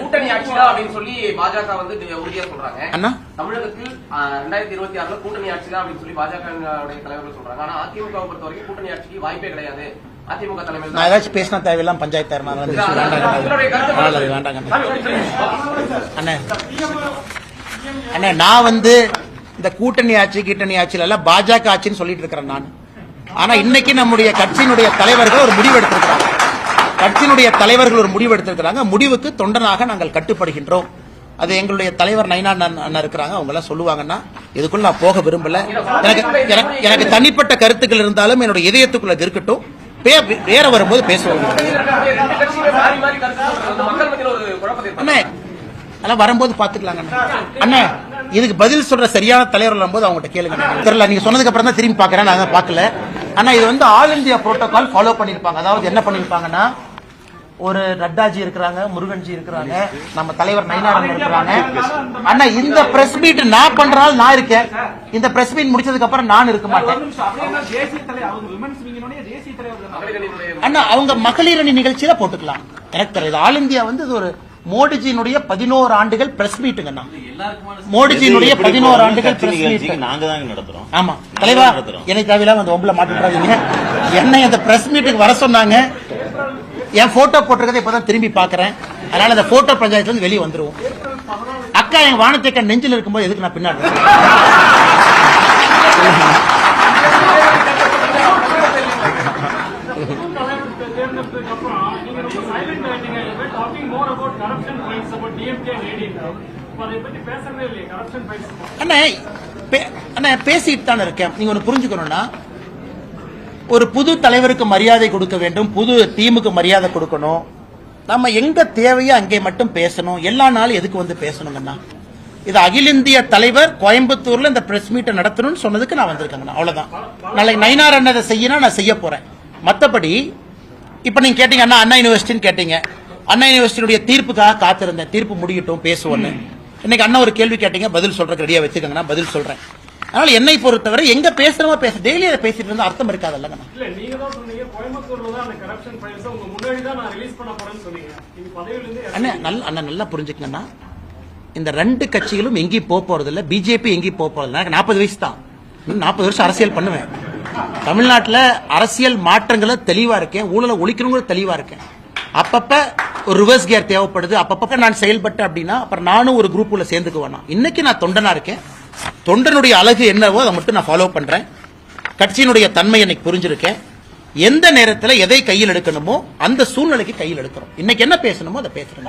கூட்டணி ஆட்சி தான் அப்படின்னு சொல்லி பாஜக வந்து உறுதியா சொல்றாங்க. தமிழகத்தில் ரெண்டாயிரத்தி இருபத்தி ஆறுல கூட்டணி ஆட்சி தான் அப்படின்னு சொல்லி பாஜக தலைவர்கள் சொல்றாங்க. ஆனா அதிமுக பொறுத்த வரைக்கும் கூட்டணி ஆட்சிக்கு வாய்ப்பே கிடையாது. அதிமுக தலைமையில் நான் ஏதாச்சும் பேசினா தேவையில்லாம் பஞ்சாயத்து. அண்ணே அண்ணே நான் வந்து இந்த கூட்டணி ஆட்சி கீட்டணி ஆட்சியில எல்லாம் பாஜக ஆட்சின்னு சொல்லிட்டு இருக்கிறேன் நான். ஆனா இன்னைக்கு நம்முடைய கட்சியினுடைய தலைவர்கள் ஒரு முடிவு எடுத்திருக்கிறாங்க. கட்சியினுடைய தலைவர்கள் ஒரு முடிவு எடுத்திருக்கிறாங்க. முடிவுக்கு தொண்டனாக நாங்கள் கட்டுப்படுகின்றோம். அது எங்களுடைய தலைவர் நைனா அண்ணன் அண்ணன் இருக்கிறாங்க. அவங்க எல்லாம் சொல்லுவாங்கன்னா இதுக்குள்ள நான் போக விரும்பல. எனக்கு எனக்கு- எனக்கு தனிப்பட்ட கருத்துக்கள் இருந்தாலும் என்னுடைய இதயத்துக்குள்ள இருக்கட்டும். வேற வரும்போது பேசுவாங்க அண்ணே அதெல்லாம் வரும்போது பாத்துக்கலாங்க அண்ணே. இதுக்கு பதில் சொல்ற சரியான தலைவர் வரும்போது அவங்ககிட்ட கேளுங்க தெரியல நீங்க சொன்னதுக்கு அப்புறம் தான் திரும்பி பாக்குறேன் நான் அதை பார்க்கல. ஆனா இது வந்து ஆல் இந்தியா புரோட்டோகால் ஃபாலோ பண்ணிருப்பாங்க அதாவது என்ன பண்ணிருப்பாங்கன்னா ஒரு நட்டாஜி இருக்கிறாங்க முருகன்ஜி இருக்கிறாங்க நம்ம தலைவர் நயினாரன் இருக்கிறாங்க. அண்ணா இந்த பிரஸ் மீட் நான் பண்றாலும் நான் இருக்கேன். இந்த பிரஸ் மீட் முடிச்சதுக்கு அப்புறம் நான் இருக்க மாட்டேன். தான். அண்ணா அவங்க மகளிர் அணி நிகழ்ச்சியில போட்டுக்கலாம். எனக்கு தெரியுது ஆல் இந்தியா வந்து இது ஒரு மோடிஜியினுடைய பதினோரு ஆண்டுகள் பிரஸ் மீட்டுங்கண்ணா மோடிஜியினுடைய பதினோரு ஆண்டுகள் பிரஸ் மீட் நிகழ்ச்சிக்கு நாங்க தாங்க நடத்துறோம். ஆமா. தலைவா. எனக்கு தேவையில்லாம அந்த ஒம்பல மாட்டிட்டாதீங்க என்னை அந்த பிரஸ் மீட்டுக்கு வர சொன்னாங்க. என் போட்டோ போட்டிருக்கதை இப்பதான் திரும்பி பாக்குறேன் அதனால அந்த போட்டோ பஞ்சாயத்துல இருந்து வெளியே வந்துருவோம். அக்கா என் வானத்தேக்க நெஞ்சில் இருக்கும்போது எதுக்கு நான் பின்னாடி அண்ணே பே- அண்ணே பேசிட்டு தானே இருக்கேன். நீங்க ஒன்று புரிஞ்சுக்கணும்னா ஒரு புது தலைவருக்கு மரியாதை கொடுக்க வேண்டும் புது டீமுக்கு மரியாதை கொடுக்கணும். நம்ம எங்க தேவையோ அங்கே மட்டும் பேசணும். எல்லா நாளும் எதுக்கு வந்து பேசணுங்கண்ணா இது அகில இந்திய தலைவர் கோயம்புத்தூர்ல இந்த பிரஸ் மீட்டை நடத்தணும்னு சொன்னதுக்கு நான் வந்திருக்கேங்கண்ணா அவ்வளவுதான். நாளைக்கு நயினார் அண்ணதை செய்யணும் நான் செய்ய போறேன். மற்றபடி இப்ப நீங்க கேட்டீங்க அண்ணா அண்ணா யூனிவர்சிட்டின்னு கேட்டீங்க. அண்ணா யூனிவர்சிட்டியுடைய தீர்ப்புக்காக காத்திருந்தேன். தீர்ப்பு முடியட்டும் பேசுவோன்னு இன்னைக்கு அண்ணா ஒரு கேள்வி கேட்டீங்க பதில் சொல்றேன் ரெடியா வச்சுக்கோங்கண்ணா பதில் சொல்றேன். அதனால என்னை பொறுத்தவரை எங்க பேசுறோமோ பேச டெய்லி அதை பேசிட்டு இருந்தா அர்த்தம் இருக்காதுல்லங்கண்ணா இல்ல நீங்க தான் சொன்னீங்க கோயம்புத்தூர்ல தான் அந்த கரப்ஷன் ஃபைல்ஸ் உங்க முன்னாடி தான் நான் ரிலீஸ் பண்ண போறேன்னு சொன்னீங்க. நீங்க பதவியில இருந்து அண்ணா நல்ல அண்ணா நல்லா புரிஞ்சுக்கங்கண்ணா. இந்த ரெண்டு கட்சிகளும் எங்கேயும் போக போறது இல்ல. பிஜேபி எங்கேயும் போக போறது எனக்கு நாற்பது வயசு தான். நாற்பது வருஷம் அரசியல் பண்ணுவேன். தமிழ்நாட்டுல அரசியல் மாற்றங்கள தெளிவா இருக்கேன். ஊழலை ஒழிக்கிறவங்களும் தெளிவா இருக்கேன். அப்பப்ப ஒரு ரிவர்ஸ் கியர் தேவைப்படுது. அப்பப்ப நான் செயல்பட்டேன் அப்படின்னா அப்புறம் நானும் ஒரு குரூப் உள்ள சேர்ந்துக்குவேன் இன்னைக்கு நான் தொண்டனா இருக்கேன். தொண்டனுடைய அழகு என்னவோ அதை மட்டும் நான் ஃபாலோ பண்றேன். கட்சியினுடைய தன்மை எனக்கு புரிஞ்சிருக்கேன் எந்த நேரத்துல எதை கையில் எடுக்கணுமோ அந்த சூழ்நிலைக்கு கையில் எடுக்கிறோம். இன்னைக்கு என்ன பேசணுமோ அதை பேசுறேன்.